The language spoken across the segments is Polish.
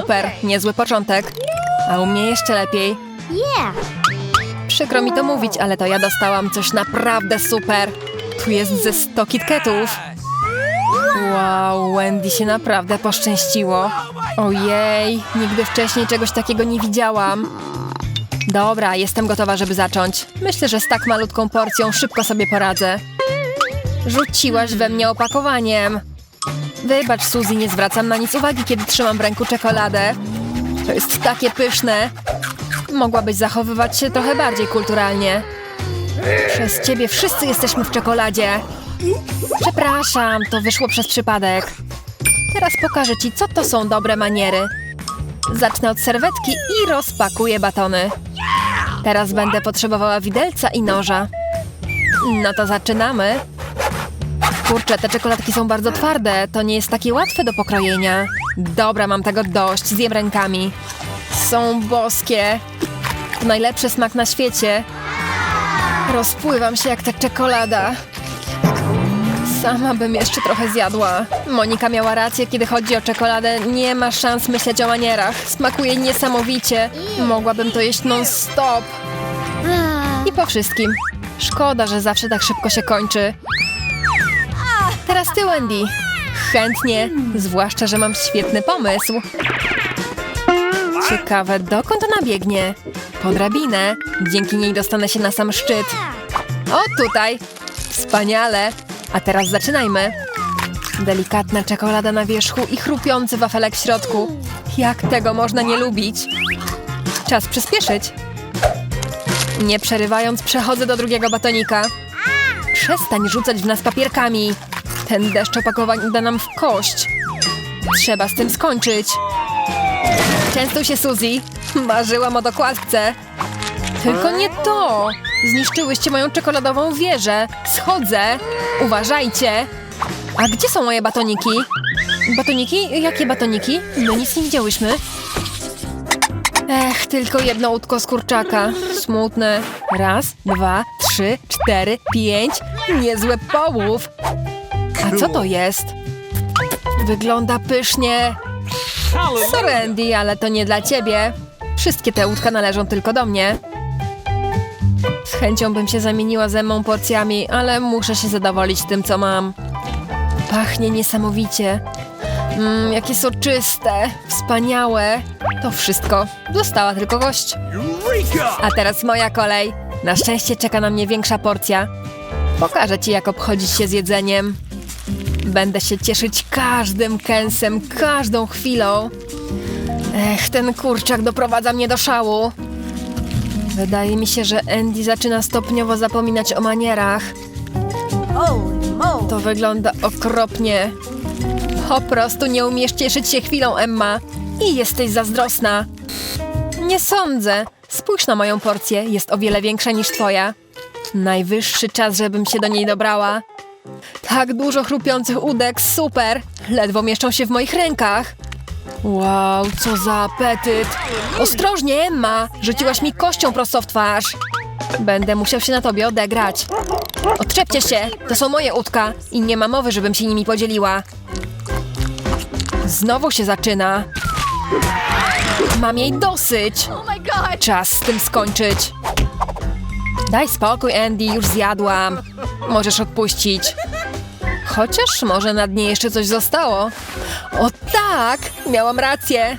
Super, niezły początek. A u mnie jeszcze lepiej. Przykro mi to mówić, ale to ja dostałam coś naprawdę super. Tu jest ze 100 kitketów. Wow, Wendy się naprawdę poszczęściło. Ojej, nigdy wcześniej czegoś takiego nie widziałam. Dobra, jestem gotowa, żeby zacząć. Myślę, że z tak malutką porcją szybko sobie poradzę. Rzuciłaś we mnie opakowaniem. Wybacz, Suzy, nie zwracam na nic uwagi, kiedy trzymam w ręku czekoladę. To jest takie pyszne. Mogłabyś zachowywać się trochę bardziej kulturalnie. Przez ciebie wszyscy jesteśmy w czekoladzie. Przepraszam, to wyszło przez przypadek. Teraz pokażę ci, co to są dobre maniery. Zacznę od serwetki i rozpakuję batony. Teraz będę potrzebowała widelca i noża. No to zaczynamy. Kurczę, te czekoladki są bardzo twarde. To nie jest takie łatwe do pokrojenia. Dobra, mam tego dość. Zjem rękami. Są boskie. To najlepszy smak na świecie. Rozpływam się jak ta czekolada. Sama bym jeszcze trochę zjadła. Monika miała rację, kiedy chodzi o czekoladę. Nie ma szans myśleć o manierach. Smakuje niesamowicie. Mogłabym to jeść non-stop. I po wszystkim. Szkoda, że zawsze tak szybko się kończy. Teraz Wendy. Chętnie, zwłaszcza, że mam świetny pomysł. Ciekawe, dokąd ona biegnie? Po drabinę. Dzięki niej dostanę się na sam szczyt. O, tutaj. Wspaniale. A teraz zaczynajmy. Delikatna czekolada na wierzchu i chrupiący wafelek w środku. Jak tego można nie lubić? Czas przyspieszyć. Nie przerywając, przechodzę do drugiego batonika. Przestań rzucać w nas papierkami. Ten deszcz opakowań da nam w kość. Trzeba z tym skończyć. Częstuj się, Suzy. Marzyłam o dokładce. Tylko nie to. Zniszczyłyście moją czekoladową wieżę. Schodzę. Uważajcie. A gdzie są moje batoniki? Batoniki? Jakie batoniki? My nic nie widziałyśmy. Ech, tylko jedno łódko z kurczaka. Smutne. Raz, dwa, trzy, cztery, pięć. Niezły połów. A co to jest? Wygląda pysznie. Sorry, Andy, ale to nie dla ciebie. Wszystkie te łódka należą tylko do mnie. Z chęcią bym się zamieniła ze mną porcjami, ale muszę się zadowolić tym, co mam. Pachnie niesamowicie. Mmm, jakie soczyste, wspaniałe. To wszystko. Została tylko gość. A teraz moja kolej. Na szczęście czeka na mnie większa porcja. Pokażę ci, jak obchodzić się z jedzeniem. Będę się cieszyć każdym kęsem, każdą chwilą. Ech, ten kurczak doprowadza mnie do szału. Wydaje mi się, że Andy zaczyna stopniowo zapominać o manierach. To wygląda okropnie. Po prostu nie umiesz cieszyć się chwilą, Emma. I jesteś zazdrosna. Nie sądzę. Spójrz na moją porcję, jest o wiele większa niż twoja. Najwyższy czas, żebym się do niej dobrała. Tak dużo chrupiących udek, super! Ledwo mieszczą się w moich rękach. Wow, co za apetyt! Ostrożnie, Emma! Rzuciłaś mi kością prosto w twarz. Będę musiał się na tobie odegrać. Odczepcie się, to są moje udka i nie ma mowy, żebym się nimi podzieliła. Znowu się zaczyna. Mam jej dosyć. Czas z tym skończyć. Daj spokój, Andy, już zjadłam. Możesz odpuścić. Chociaż może na dnie jeszcze coś zostało. O tak, miałam rację.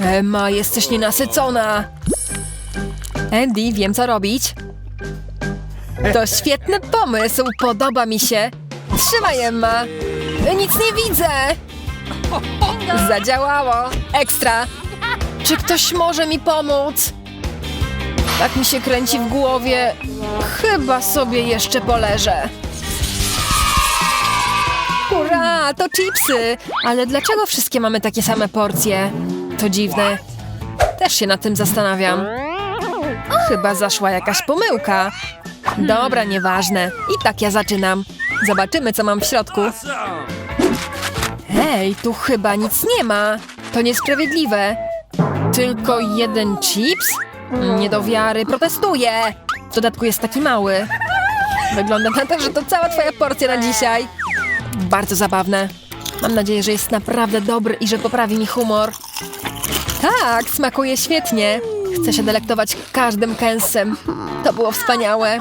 Emma, jesteś nienasycona. Andy, wiem co robić. To świetny pomysł, podoba mi się. Trzymaj, Emma. Nic nie widzę. Zadziałało. Ekstra. Czy ktoś może mi pomóc? Tak mi się kręci w głowie. Chyba sobie jeszcze poleżę. Hurra, to chipsy! Ale dlaczego wszystkie mamy takie same porcje? To dziwne. Też się nad tym zastanawiam. Chyba zaszła jakaś pomyłka. Dobra, nieważne. I tak ja zaczynam. Zobaczymy, co mam w środku. Hej, tu chyba nic nie ma. To niesprawiedliwe. Tylko jeden chips? Nie do wiary, protestuję! W dodatku jest taki mały. Wygląda na to, że to cała twoja porcja na dzisiaj. Bardzo zabawne. Mam nadzieję, że jest naprawdę dobry i że poprawi mi humor. Tak, smakuje świetnie. Chcę się delektować każdym kęsem. To było wspaniałe.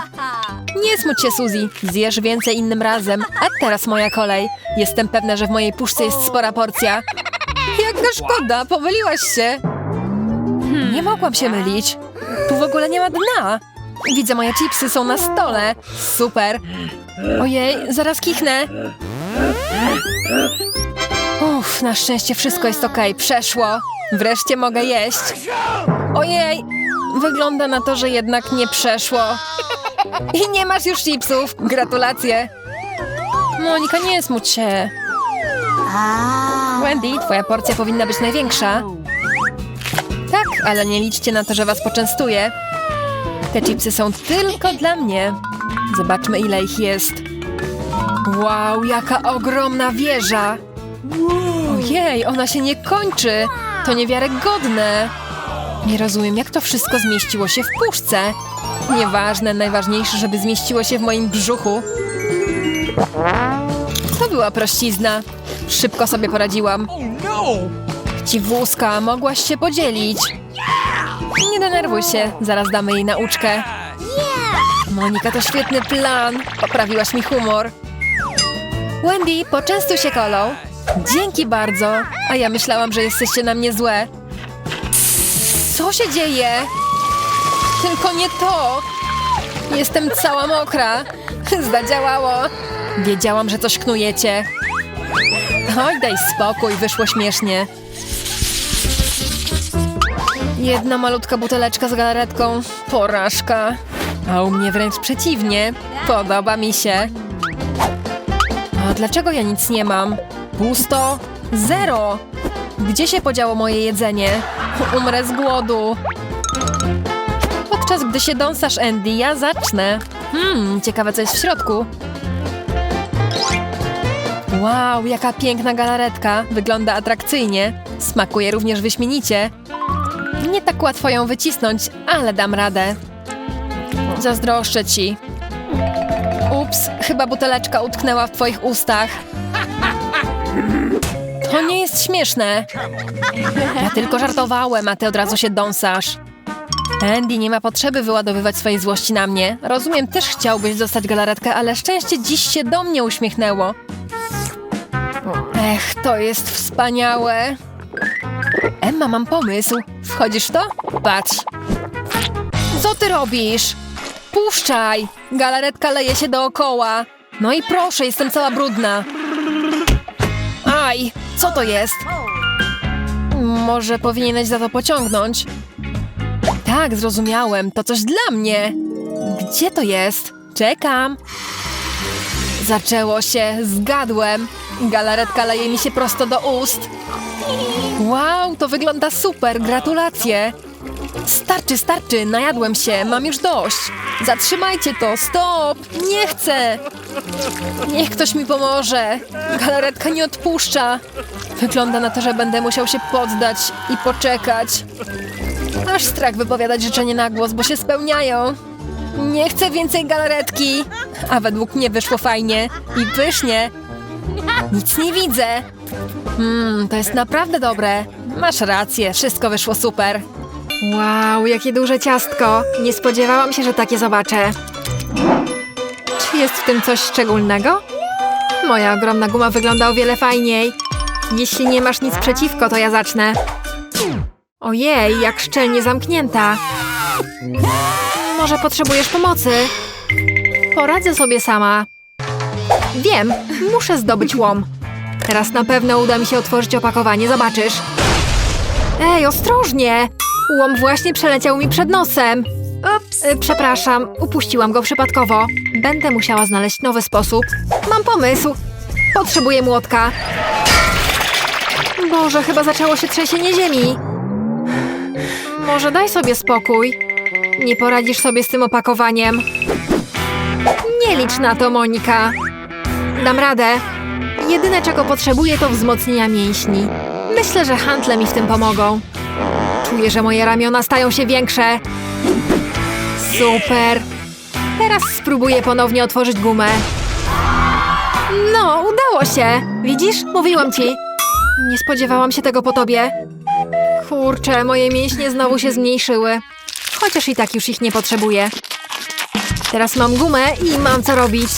Nie smuć się, Suzy. Zjesz więcej innym razem. A teraz moja kolej. Jestem pewna, że w mojej puszce jest spora porcja. Jaka szkoda, pomyliłaś się. Nie mogłam się mylić. Tu w ogóle nie ma dna. Widzę, moje chipsy są na stole. Super. Ojej, zaraz kichnę. Uff, na szczęście wszystko jest okej, przeszło. Wreszcie mogę jeść. Ojej, wygląda na to, że jednak nie przeszło. I nie masz już chipsów. Gratulacje. Monika, nie smuć się. Wendy, twoja porcja powinna być największa. Tak, ale nie liczcie na to, że was poczęstuję. Te chipsy są tylko dla mnie. Zobaczmy, ile ich jest. Wow, jaka ogromna wieża! Ojej, ona się nie kończy! To niewiarygodne! Nie rozumiem, jak to wszystko zmieściło się w puszce. Nieważne, najważniejsze, żeby zmieściło się w moim brzuchu. To była prościzna. Szybko sobie poradziłam. Dziwuska, mogłaś się podzielić. Nie denerwuj się, zaraz damy jej nauczkę. Monika, to świetny plan. Poprawiłaś mi humor. Wendy, poczęstuj się kolą. Dzięki bardzo. A ja myślałam, że jesteście na mnie złe. Co się dzieje? Tylko nie to. Jestem cała mokra. Zadziałało. Wiedziałam, że coś knujecie. Oj, daj spokój, wyszło śmiesznie. Jedna malutka buteleczka z galaretką. Porażka. A u mnie wręcz przeciwnie. Podoba mi się. A dlaczego ja nic nie mam? Pusto? Zero! Gdzie się podziało moje jedzenie? Umrę z głodu. Podczas gdy się dąsasz, Andy, ja zacznę. Hmm, ciekawe co jest w środku. Wow, jaka piękna galaretka. Wygląda atrakcyjnie. Smakuje również wyśmienicie. Nie tak łatwo ją wycisnąć, ale dam radę. Zazdroszczę ci. Ups, chyba buteleczka utknęła w twoich ustach. To nie jest śmieszne. Ja tylko żartowałem, a ty od razu się dąsasz. Andy, nie ma potrzeby wyładowywać swojej złości na mnie. Rozumiem, też chciałbyś dostać galaretkę, ale szczęście dziś się do mnie uśmiechnęło. Ech, to jest wspaniałe. Emma, mam pomysł. Wchodzisz w to? Patrz. Co ty robisz? Puszczaj! Galaretka leje się dookoła. No i proszę, jestem cała brudna. Aj, co to jest? Może powinieneś za to pociągnąć? Tak, zrozumiałem. To coś dla mnie. Gdzie to jest? Czekam. Zaczęło się. Zgadłem. Galaretka leje mi się prosto do ust. Wow, to wygląda super. Gratulacje. Starczy, starczy. Najadłem się. Mam już dość. Zatrzymajcie to. Stop. Nie chcę. Niech ktoś mi pomoże. Galaretka nie odpuszcza. Wygląda na to, że będę musiał się poddać i poczekać. Aż strach wypowiadać życzenie na głos, bo się spełniają. Nie chcę więcej galaretki. A według mnie wyszło fajnie i pysznie. Nic nie widzę. Mmm, to jest naprawdę dobre. Masz rację, wszystko wyszło super. Wow, jakie duże ciastko! Nie spodziewałam się, że takie zobaczę. Czy jest w tym coś szczególnego? Moja ogromna guma wygląda o wiele fajniej. Jeśli nie masz nic przeciwko, to ja zacznę. Ojej, jak szczelnie zamknięta. Może potrzebujesz pomocy? Poradzę sobie sama. Wiem, muszę zdobyć łom. Teraz na pewno uda mi się otworzyć opakowanie, zobaczysz. Ej, ostrożnie! Łom właśnie przeleciał mi przed nosem. Ups. Przepraszam, upuściłam go przypadkowo. Będę musiała znaleźć nowy sposób. Mam pomysł. Potrzebuję młotka. Boże, chyba zaczęło się trzęsienie ziemi. Może daj sobie spokój. Nie poradzisz sobie z tym opakowaniem. Nie licz na to, Monika. Dam radę. Jedyne, czego potrzebuję, to wzmocnienia mięśni. Myślę, że handle mi w tym pomogą. Czuję, że moje ramiona stają się większe. Super. Teraz spróbuję ponownie otworzyć gumę. No, udało się. Widzisz? Mówiłam ci. Nie spodziewałam się tego po tobie. Kurczę, moje mięśnie znowu się zmniejszyły. Chociaż i tak już ich nie potrzebuję. Teraz mam gumę i mam co robić.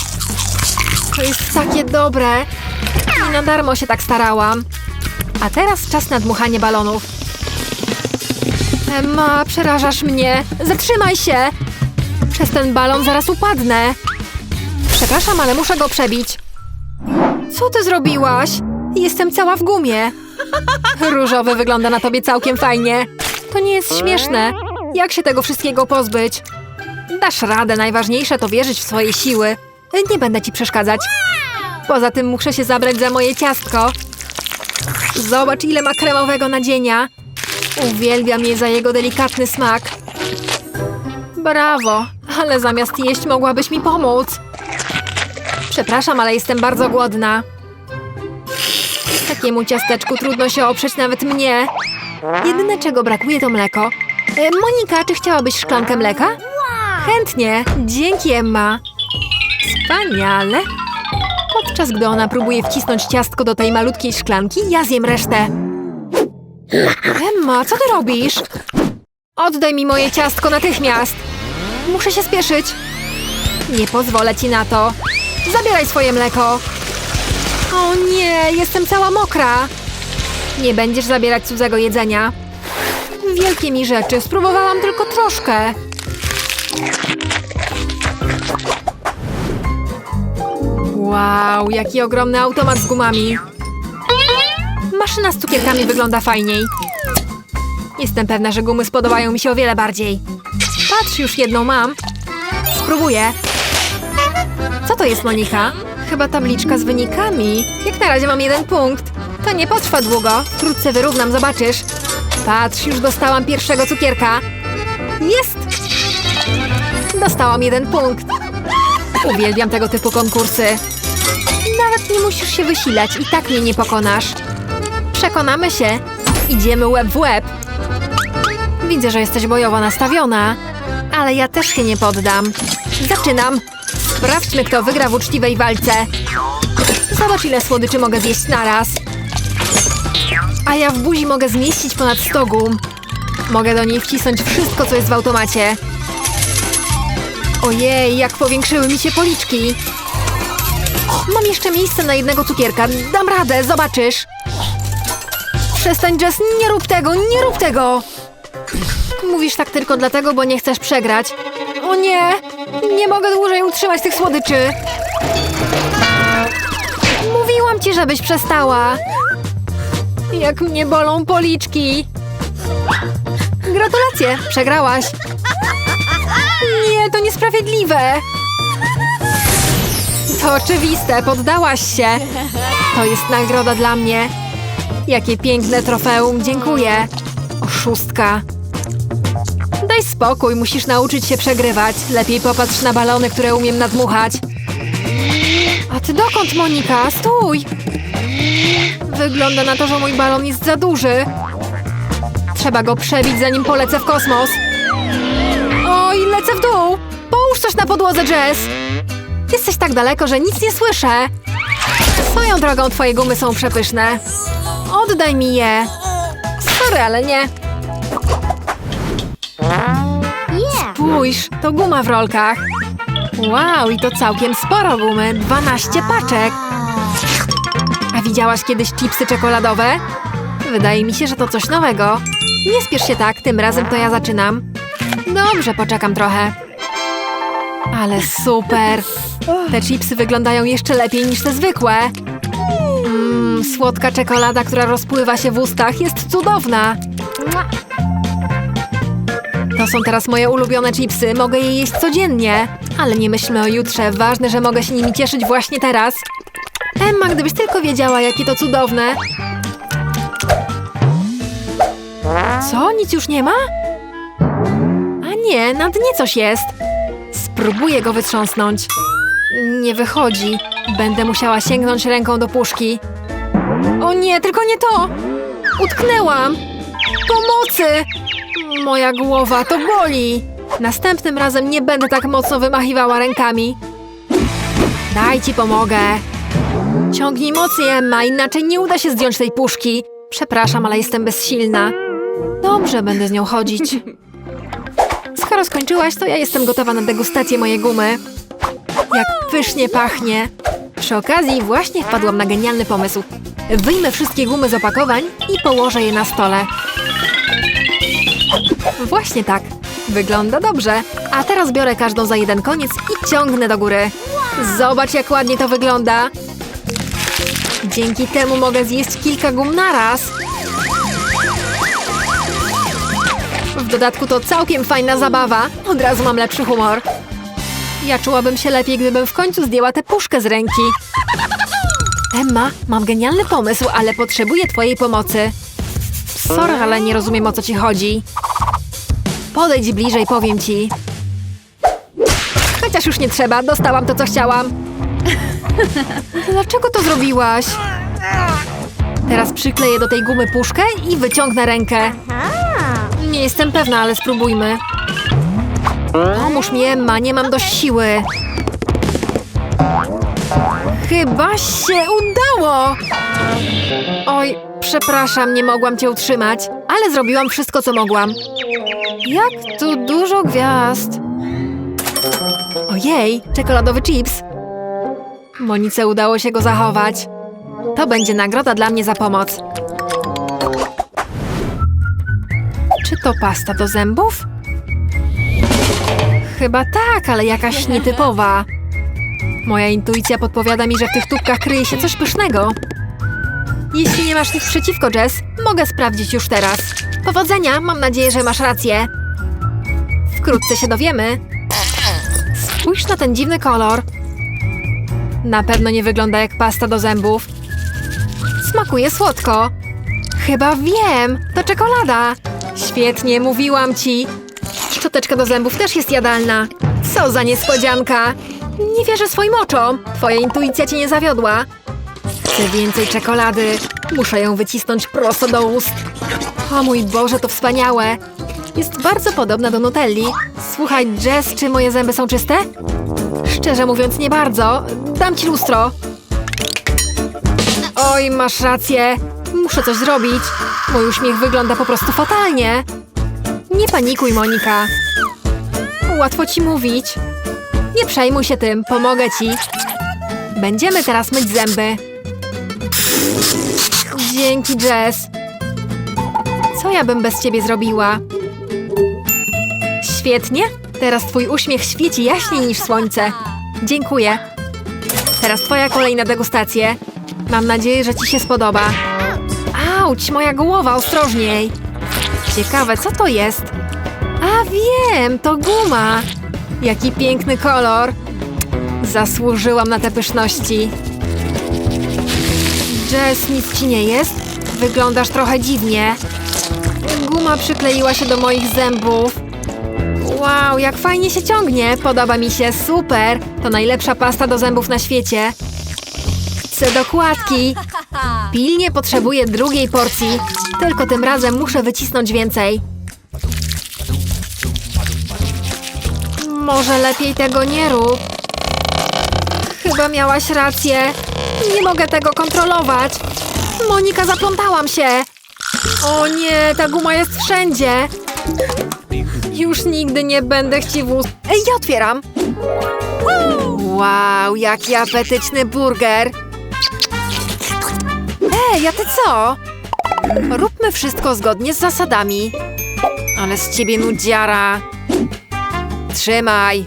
To jest takie dobre. I na darmo się tak starałam. A teraz czas na dmuchanie balonów. Emma, przerażasz mnie. Zatrzymaj się! Przez ten balon zaraz upadnę. Przepraszam, ale muszę go przebić. Co ty zrobiłaś? Jestem cała w gumie. Różowy wygląda na tobie całkiem fajnie. To nie jest śmieszne. Jak się tego wszystkiego pozbyć? Dasz radę, najważniejsze to wierzyć w swoje siły. Nie będę ci przeszkadzać. Poza tym muszę się zabrać za moje ciastko. Zobacz, ile ma kremowego nadzienia. Uwielbiam je za jego delikatny smak. Brawo, ale zamiast jeść mogłabyś mi pomóc. Przepraszam, ale jestem bardzo głodna. Takiemu ciasteczku trudno się oprzeć nawet mnie. Jedyne czego brakuje to mleko. E, Monika, czy chciałabyś szklankę mleka? Chętnie. Dzięki, Emma. Wspaniale. Podczas gdy ona próbuje wcisnąć ciastko do tej malutkiej szklanki, ja zjem resztę. Emma, co ty robisz? Oddaj mi moje ciastko natychmiast. Muszę się spieszyć. Nie pozwolę ci na to. Zabieraj swoje mleko. O nie, jestem cała mokra. Nie będziesz zabierać cudzego jedzenia. Wielkie mi rzeczy, spróbowałam tylko troszkę. Wow, jaki ogromny automat z gumami. Maszyna z cukierkami wygląda fajniej. Jestem pewna, że gumy spodobają mi się o wiele bardziej. Patrz, już jedną mam. Spróbuję. Co to jest, Monika? Chyba tabliczka z wynikami. Jak na razie mam jeden punkt. To nie potrwa długo. Wkrótce wyrównam, zobaczysz. Patrz, już dostałam pierwszego cukierka. Jest! Dostałam jeden punkt. Uwielbiam tego typu konkursy. Nawet nie musisz się wysilać, i tak mnie nie pokonasz. Przekonamy się. Idziemy łeb w łeb. Widzę, że jesteś bojowo nastawiona. Ale ja też się nie poddam. Zaczynam. Sprawdźmy, kto wygra w uczciwej walce. Zobacz, ile słodyczy mogę zjeść naraz. A ja w buzi mogę zmieścić ponad 100 gum. Mogę do niej wcisnąć wszystko, co jest w automacie. Ojej, jak powiększyły mi się policzki. Mam jeszcze miejsce na jednego cukierka. Dam radę, zobaczysz. Przestań, Jess, nie rób tego, nie rób tego. Mówisz tak tylko dlatego, bo nie chcesz przegrać. O nie! Nie mogę dłużej utrzymać tych słodyczy. Mówiłam ci, żebyś przestała. Jak mnie bolą policzki. Gratulacje, przegrałaś. Nie, to niesprawiedliwe. To oczywiste, poddałaś się. To jest nagroda dla mnie. Jakie piękne trofeum, dziękuję. Oszustka. Daj spokój, musisz nauczyć się przegrywać. Lepiej popatrz na balony, które umiem nadmuchać. A ty dokąd, Monika? Stój! Wygląda na to, że mój balon jest za duży. Trzeba go przebić, zanim polecę w kosmos. Oj, lecę w dół! Połóż coś na podłodze, Jess! Jesteś tak daleko, że nic nie słyszę. Swoją drogą twoje gumy są przepyszne. Oddaj mi je. Sorry, ale nie. Spójrz, to guma w rolkach. Wow, i to całkiem sporo gumy. 12 paczek. Widziałaś kiedyś chipsy czekoladowe? Wydaje mi się, że to coś nowego. Nie spiesz się tak, tym razem to ja zaczynam. Dobrze, poczekam trochę. Ale super! Te chipsy wyglądają jeszcze lepiej niż te zwykłe. Mmm, słodka czekolada, która rozpływa się w ustach, jest cudowna. To są teraz moje ulubione chipsy, mogę je jeść codziennie. Ale nie myślmy o jutrze, ważne, że mogę się nimi cieszyć właśnie teraz. Emma, gdybyś tylko wiedziała, jakie to cudowne. Co? Nic już nie ma? A nie, na dnie coś jest. Spróbuję go wytrząsnąć. Nie wychodzi. Będę musiała sięgnąć ręką do puszki. O nie, tylko nie to! Utknęłam! Pomocy! Moja głowa to boli! Następnym razem nie będę tak mocno wymachiwała rękami. Daj ci pomogę. Ciągnij mocniej, Emma, inaczej nie uda się zdjąć tej puszki. Przepraszam, ale jestem bezsilna. Dobrze, będę z nią chodzić. Skoro skończyłaś, to ja jestem gotowa na degustację mojej gumy. Jak pysznie pachnie. Przy okazji właśnie wpadłam na genialny pomysł. Wyjmę wszystkie gumy z opakowań i położę je na stole. Właśnie tak. Wygląda dobrze. A teraz biorę każdą za jeden koniec i ciągnę do góry. Zobacz, jak ładnie to wygląda. Dzięki temu mogę zjeść kilka gum naraz. W dodatku to całkiem fajna zabawa. Od razu mam lepszy humor. Ja czułabym się lepiej, gdybym w końcu zdjęła tę puszkę z ręki. Emma, mam genialny pomysł, ale potrzebuję twojej pomocy. Sorry, ale nie rozumiem o co ci chodzi. Podejdź bliżej, powiem ci. Chociaż już nie trzeba, dostałam to, co chciałam. Dlaczego to zrobiłaś? Teraz przykleję do tej gumy puszkę i wyciągnę rękę. Nie jestem pewna, ale spróbujmy. Pomóż mi, Emma, nie mam dość siły. Chyba się udało! Oj, przepraszam, nie mogłam cię utrzymać, ale zrobiłam wszystko, co mogłam. Jak tu dużo gwiazd! Ojej, czekoladowy chips. Monice udało się go zachować. To będzie nagroda dla mnie za pomoc. Czy to pasta do zębów? Chyba tak, ale jakaś nietypowa. Moja intuicja podpowiada mi, że w tych tubkach kryje się coś pysznego. Jeśli nie masz nic przeciwko, Jess, mogę sprawdzić już teraz. Powodzenia, mam nadzieję, że masz rację. Wkrótce się dowiemy. Spójrz na ten dziwny kolor. Na pewno nie wygląda jak pasta do zębów. Smakuje słodko. Chyba wiem, to czekolada. Świetnie, mówiłam ci. Szczoteczka do zębów też jest jadalna. Co za niespodzianka. Nie wierzę swoim oczom. Twoja intuicja cię nie zawiodła. Chcę więcej czekolady. Muszę ją wycisnąć prosto do ust. O mój Boże, to wspaniałe. Jest bardzo podobna do Nutelli. Słuchaj, Jess, czy moje zęby są czyste? Szczerze mówiąc, nie bardzo. Dam ci lustro. Oj, masz rację. Muszę coś zrobić. Mój uśmiech wygląda po prostu fatalnie. Nie panikuj, Monika. Łatwo ci mówić. Nie przejmuj się tym, pomogę ci. Będziemy teraz myć zęby. Dzięki, Jess. Co ja bym bez ciebie zrobiła? Świetnie. Teraz twój uśmiech świeci jaśniej niż słońce. Dziękuję. Teraz twoja kolejna degustacja. Mam nadzieję, że ci się spodoba. Auć, moja głowa, ostrożniej. Ciekawe, co to jest? A wiem, to guma. Jaki piękny kolor. Zasłużyłam na te pyszności. Jess, nic ci nie jest? Wyglądasz trochę dziwnie. Guma przykleiła się do moich zębów. Wow, jak fajnie się ciągnie. Podoba mi się, super. To najlepsza pasta do zębów na świecie. Chcę dokładki. Pilnie potrzebuję drugiej porcji. Tylko tym razem muszę wycisnąć więcej. Może lepiej tego nie rób. Chyba miałaś rację. Nie mogę tego kontrolować. Monika, zaplątałam się. O nie, ta guma jest wszędzie. Już nigdy nie będę chciwus. Ej, ja otwieram. Wow, jaki apetyczny burger. Ej, a ty co? Róbmy wszystko zgodnie z zasadami. Ale z ciebie nudziara. Trzymaj.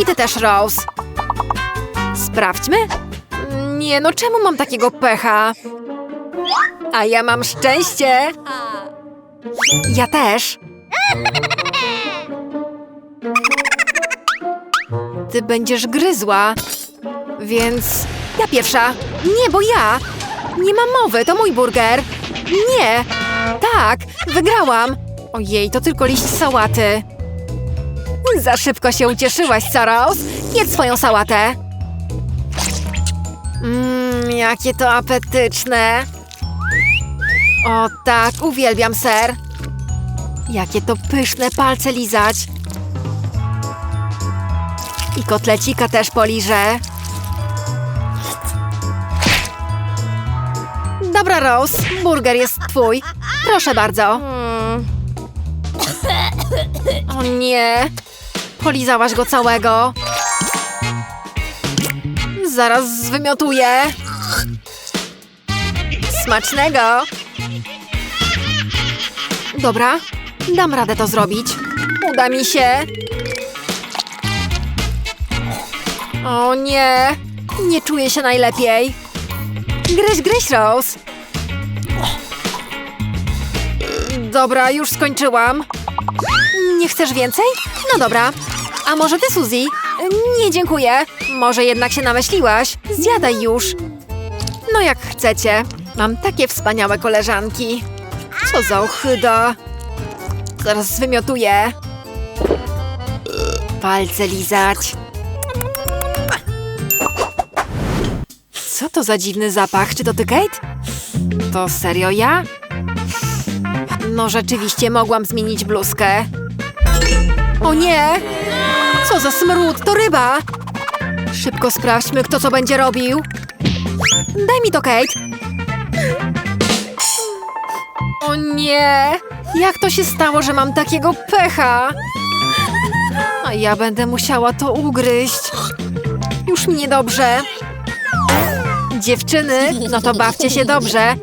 I ty też, Rose. Sprawdźmy. Nie, no czemu mam takiego pecha? A ja mam szczęście. Ja też. Ty będziesz gryzła. Więc ja pierwsza. Nie, bo ja. Nie mam mowy, to mój burger. Nie. Tak, wygrałam. Ojej, to tylko liść sałaty. Za szybko się ucieszyłaś, Saros. Jedz swoją sałatę. Mmm, jakie to apetyczne. O tak, uwielbiam ser. Jakie to pyszne palce lizać. I kotlecika też poliżę. Dobra, Rose, burger jest twój. Proszę bardzo. O nie! Polizałaś go całego. Zaraz zwymiotuję. Smacznego! Dobra, dam radę to zrobić. Uda mi się. O nie! Nie czuję się najlepiej. Gryź, gryź, Rose! Dobra, już skończyłam. Nie chcesz więcej? No dobra. A może ty, Suzy? Nie, dziękuję. Może jednak się namyśliłaś? Zjadaj już. No jak chcecie. Mam takie wspaniałe koleżanki. Co za ochyda. Zaraz zwymiotuję. Palce lizać. Co to za dziwny zapach? Czy to ty, Kate? To serio ja? No rzeczywiście mogłam zmienić bluzkę. O nie! Co za smród, to ryba! Szybko sprawdźmy, kto co będzie robił. Daj mi to, Kate. O nie! Jak to się stało, że mam takiego pecha? A ja będę musiała to ugryźć. Już mi niedobrze. Dziewczyny, no to bawcie się dobrze.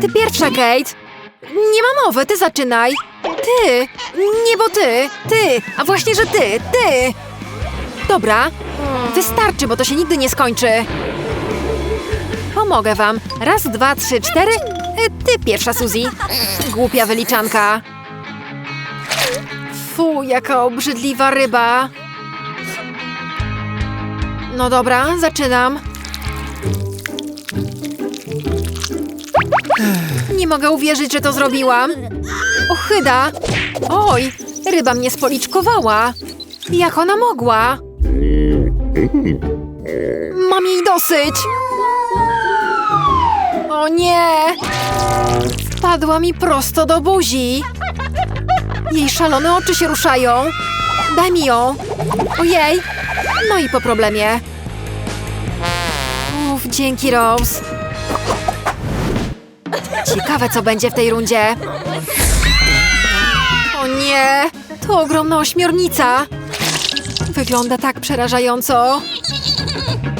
Ty pierwsza, Kate. Nie ma mowy, ty zaczynaj. Ty. Nie, bo ty. Ty. A właśnie, że ty. Ty. Dobra. Wystarczy, bo to się nigdy nie skończy. Pomogę wam. Raz, dwa, trzy, cztery. E, Ty pierwsza, Suzy. Głupia wyliczanka. Fu, jaka obrzydliwa ryba. No dobra, zaczynam. Nie mogę uwierzyć, że to zrobiłam. Ochyda! Oj, ryba mnie spoliczkowała. Jak ona mogła? Mam jej dosyć. O nie! Wpadła mi prosto do buzi. Jej szalone oczy się ruszają. Daj mi ją. Ojej! No i po problemie. Uf, dzięki, Rose. Ciekawe, co będzie w tej rundzie. O nie! To ogromna ośmiornica. Wygląda tak przerażająco.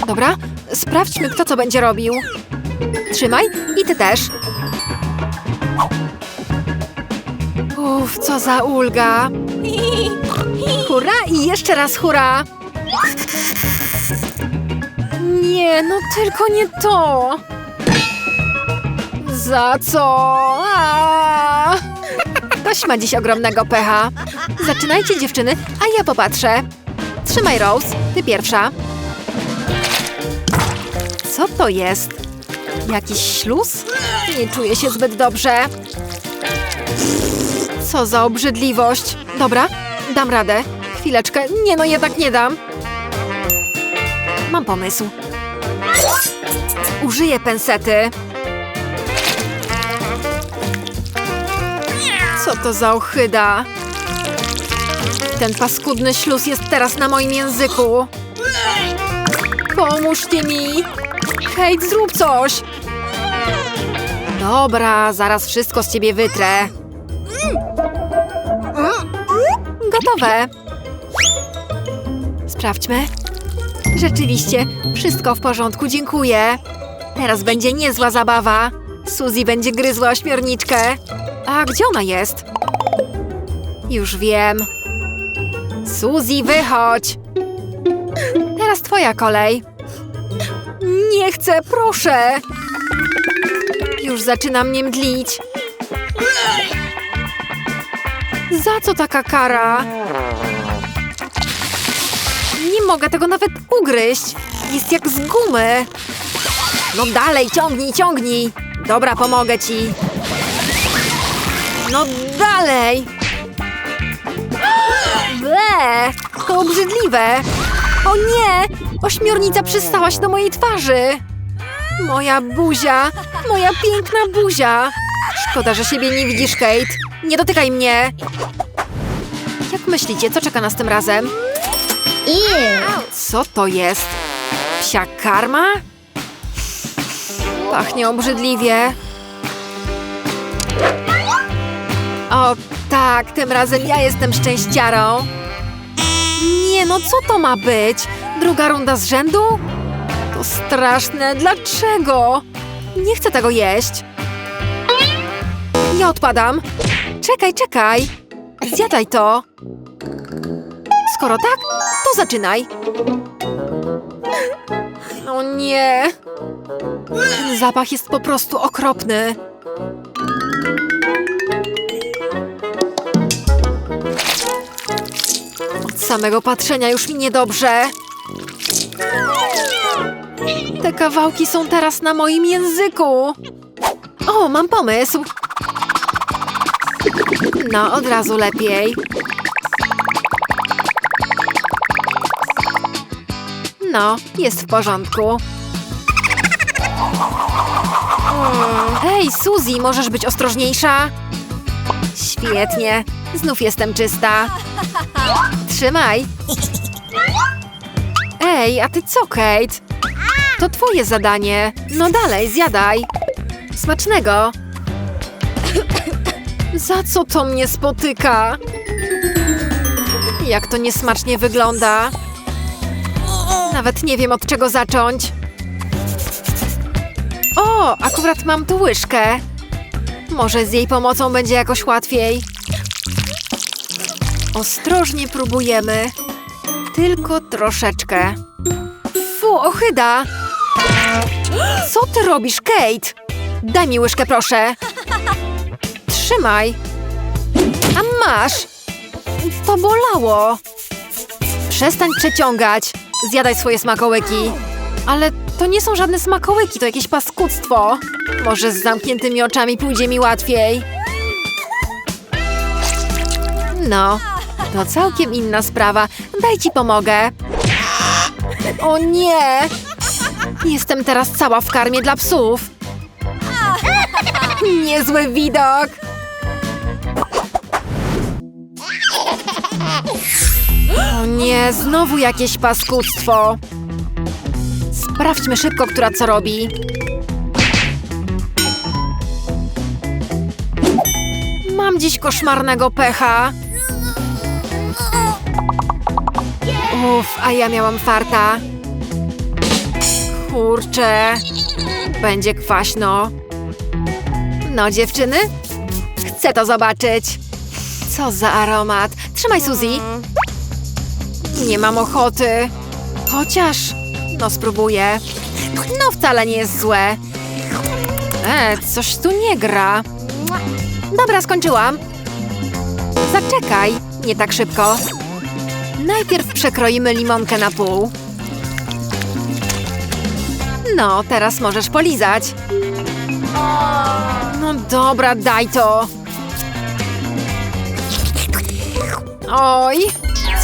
Dobra, sprawdźmy, kto co będzie robił. Trzymaj i ty też. Uff, co za ulga. Hurra i jeszcze raz hurra. Nie, no tylko nie to. Za co? A! Ktoś ma dziś ogromnego pecha. Zaczynajcie dziewczyny, a ja popatrzę. Trzymaj Rose, ty pierwsza. Co to jest? Jakiś śluz? Nie czuję się zbyt dobrze. Co za obrzydliwość. Dobra, dam radę. Chwileczkę. Nie no, jednak nie dam. Mam pomysł. Użyję pensety. Co to za ochyda? Ten paskudny śluz jest teraz na moim języku. Pomóżcie mi! Hejt, zrób coś! Dobra, zaraz wszystko z ciebie wytrę. Gotowe. Sprawdźmy. Rzeczywiście, wszystko w porządku, dziękuję. Teraz będzie niezła zabawa. Suzy będzie gryzła ośmiorniczkę. A gdzie ona jest? Już wiem. Suzy, wychodź! Teraz twoja kolej. Nie chcę, proszę! Już zaczyna mnie mdlić. Za co taka kara? Nie mogę tego nawet ugryźć. Jest jak z gumy. No dalej, ciągnij, ciągnij. Dobra, pomogę ci. No dalej. Ble, to obrzydliwe. O nie, ośmiornica przystała się do mojej twarzy. Moja buzia, moja piękna buzia. Szkoda, że siebie nie widzisz, Kate. Nie dotykaj mnie. Jak myślicie, co czeka nas tym razem? Co to jest? Psia karma? Pachnie obrzydliwie. O, tak, tym razem ja jestem szczęściarą. Nie, no co to ma być? Druga runda z rzędu? To straszne, dlaczego? Nie chcę tego jeść. Ja odpadam. Czekaj, czekaj. Zjadaj to. Skoro tak, to zaczynaj. O nie. Ten zapach jest po prostu okropny. Od samego patrzenia już mi niedobrze. Te kawałki są teraz na moim języku. O, mam pomysł. No, od razu lepiej. No, jest w porządku. Mm. Hej, Suzy, możesz być ostrożniejsza? Świetnie. Znów jestem czysta. Trzymaj. Ej, a ty co, Kate? To twoje zadanie. No dalej, zjadaj. Smacznego. Za co to mnie spotyka? Jak to niesmacznie wygląda. Nawet nie wiem od czego zacząć. O, akurat mam tu łyżkę. Może z jej pomocą będzie jakoś łatwiej. Ostrożnie próbujemy. Tylko troszeczkę. Fu, ochyda! Co ty robisz, Kate? Daj mi łyżkę, proszę. Trzymaj. A masz. To bolało. Przestań przeciągać. Zjadaj swoje smakołyki. Ale to nie są żadne smakołyki, to jakieś paskudztwo. Może z zamkniętymi oczami pójdzie mi łatwiej. No, to całkiem inna sprawa. Daj ci pomogę. O nie! Jestem teraz cała w karmie dla psów. Niezły widok. O nie, znowu jakieś paskudztwo. Sprawdźmy szybko, która co robi. Mam dziś koszmarnego pecha. Uff, a ja miałam farta. Kurczę. Będzie kwaśno. No, dziewczyny? Chcę to zobaczyć. Co za aromat. Trzymaj, Suzy. Nie mam ochoty. Chociaż... No, spróbuję. No, wcale nie jest złe. E, coś tu nie gra. Dobra, skończyłam. Zaczekaj, nie tak szybko. Najpierw przekroimy limonkę na pół. No, teraz możesz polizać. No dobra, daj to. Oj,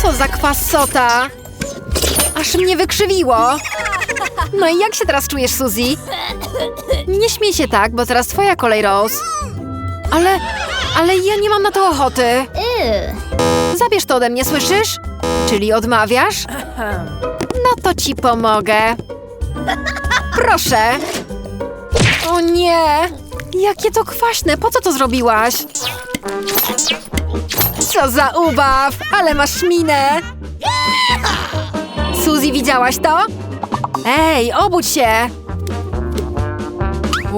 co za kwasota. Aż mnie wykrzywiło. No i jak się teraz czujesz, Suzy? Nie śmiej się tak, bo teraz twoja kolej, Rose. Ale, ale ja nie mam na to ochoty. Zabierz to ode mnie, słyszysz? Czyli odmawiasz? No to ci pomogę. Proszę. O nie! Jakie to kwaśne, po co to zrobiłaś? Co za ubaw, ale masz minę. Suzy, widziałaś to? Ej, obudź się!